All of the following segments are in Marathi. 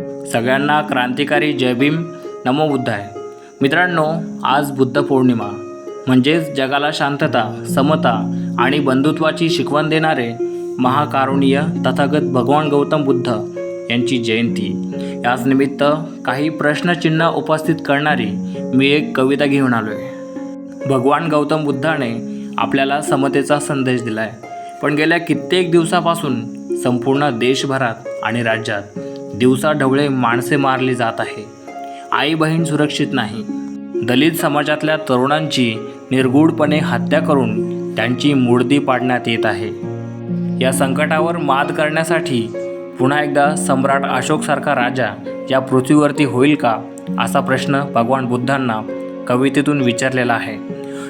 सगळ्यांना क्रांतिकारी जयभीम नमो बुद्धाय. मित्रांनो आज बुद्ध पौर्णिमा. म्हणजेच जगाला शांतता समता आणि बंधुत्वाची शिकवण देणारे महाकारुणीय तथागत भगवान गौतम बुद्ध यांची जयंती. याच निमित्त काही प्रश्नचिन्ह उपस्थित करणारी मी एक कविता घेऊन आलो आहे भगवान गौतम बुद्धाने आपल्याला समतेचा संदेश दिलाय. पण गेल्या कित्येक दिवसापासून संपूर्ण देशभरात आणि राज्यात दिवसाढवळे माणसे मारली जात आहे. आई बहीण सुरक्षित नाही. दलित समाजातल्या तरुणांची निर्गूढपणे हत्या करून त्यांची मूर्ती पाडण्यात येत आहे. या संकटावर मात करण्यासाठी पुन्हा एकदा सम्राट अशोकसारखा राजा या पृथ्वीवरती होईल का असा प्रश्न भगवान बुद्धांना कवितेतून विचारलेला आहे.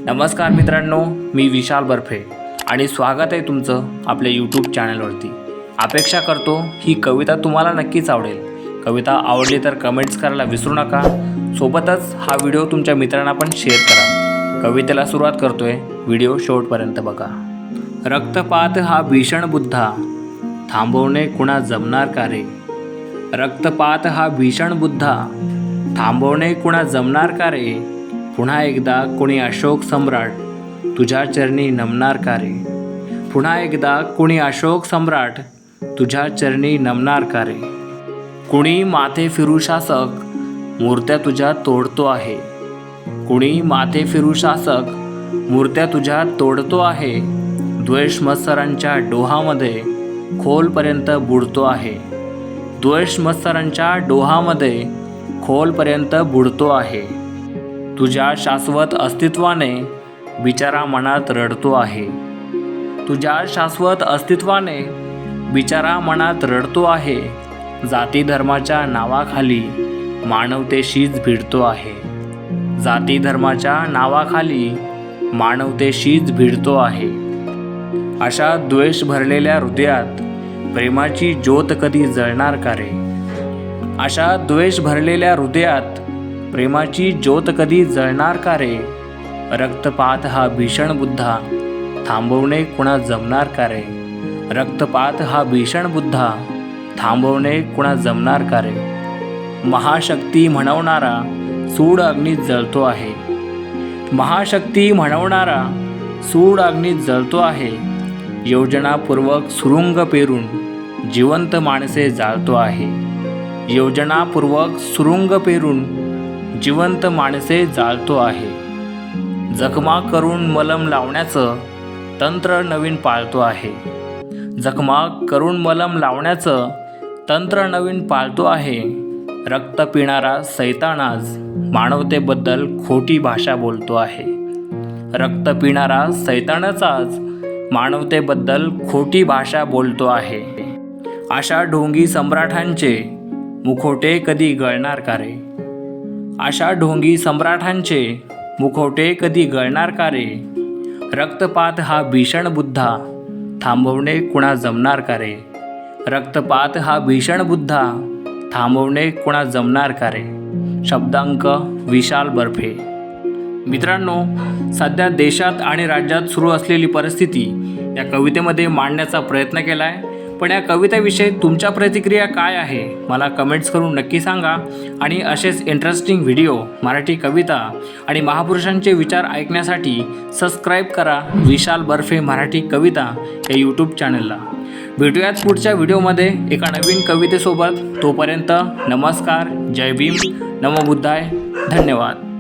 नमस्कार मित्रांनो मी विशाल बर्फे आणि स्वागत आहे तुमचं आपल्या यूट्यूब चॅनलवरती अपेक्षा करतो ही कविता तुम्हाला नक्कीच आवडेल. कविता आवडली तर कमेंट्स करायला विसरू नका. सोबतच हा व्हिडिओ तुमच्या मित्रांना पण शेअर करा. कवितेला सुरुवात करतोय. व्हिडिओ शेवटपर्यंत बघा. रक्तपात हा भीषण बुद्धा. थांबवणे कुणा जमणार का रे? रक्तपात हा भीषण बुद्धा. थांबवणे कुणा जमणार का रे? पुन्हा एकदा कुणी अशोक सम्राट तुझ्या चरणी नमणार का रे? पुन्हा एकदा कुणी अशोक सम्राट तुझ्या चरणी नमणार का रे? कुणी माथे फिरू शासक मूर्त्या तुझ्या तोडतो आहे. कुणी माथे फिरू शासक मूर्त्या तुझ्या तोडतो आहे. द्वेष मत्सरांच्या डोहामध्ये खोलपर्यंत बुडतो आहे. द्वेष मत्सरांच्या डोहामध्ये खोलपर्यंत बुडतो आहे. तुझ्या शाश्वत अस्तित्वाने बिचारा मनात रडतो आहे. तुझ्या शाश्वत अस्तित्वाने बिचारा मनात रडतो आहे. जाती धर्माच्या नावाखाली मानवतेशीच भिडतो आहे. जाती धर्माच्या नावाखाली मानवतेशीच भिडतो आहे. अशा द्वेष भरलेल्या हृदयात प्रेमाची ज्योत कधी जळणार का रे? अशा द्वेष भरलेल्या हृदयात प्रेमाची ज्योत कधी जळणार का रे? रक्तपात हा भीषण बुद्धा थांबवणे कुणा जमणार का रे? रक्तपात हा भीषण बुद्धा थांबवणे कुणा जमणार का रे? महाशक्ती म्हणवणारा सूड अग्नीत जळतो आहे. महाशक्ती म्हणवणारा सूड अग्नीत जळतो आहे. योजनापूर्वक सुरुंग पेरून जिवंत माणसे जाळतो आहे. योजनापूर्वक सुरुंग पेरून जिवंत माणसे जाळतो आहे. जखमा करून मलम लावण्याचं तंत्र नवीन पाळतो आहे. जखमा करून मलम लावण्याचं तंत्र नवीन पाळतो आहे. रक्त पिणारा सैतान आज मानवतेबद्दल खोटी भाषा बोलतो आहे. रक्त पिणारा सैतानच आज मानवतेबद्दल खोटी भाषा बोलतो आहे. अशा ढोंगी सम्राटांचे मुखोटे कधी गळणार का रे? अशा ढोंगी सम्राटांचे मुखोटे कधी गळणार का रे? रक्तपात हा भीषण बुद्धा थांबवणे कुणा जमणार का रे? रक्तपात हा भीषण बुद्धा. थांबवणे कुणा जमणार का रे? शब्दांक विशाल बर्फे. मित्रांनो सध्या देशात आणि राज्यात सुरू असलेली परिस्थिती या कवितेमध्ये मांडण्याचा प्रयत्न केला आहे पण या कवितेविषयी तुमच्या प्रतिक्रिया काय आहे मला कमेंट्स करून नक्की सांगा. आणि असेच इंटरेस्टिंग व्हिडिओ मराठी कविता आणि महापुरुषांचे विचार ऐकण्यासाठी सबस्क्राईब करा विशाल बर्फे मराठी कविता या यूट्यूब चॅनलला भेटूयात पुढच्या व्हिडिओमध्ये एका नवीन कवितेसोबत. तोपर्यंत नमस्कार जय भीम. नमो बुद्धाय. धन्यवाद.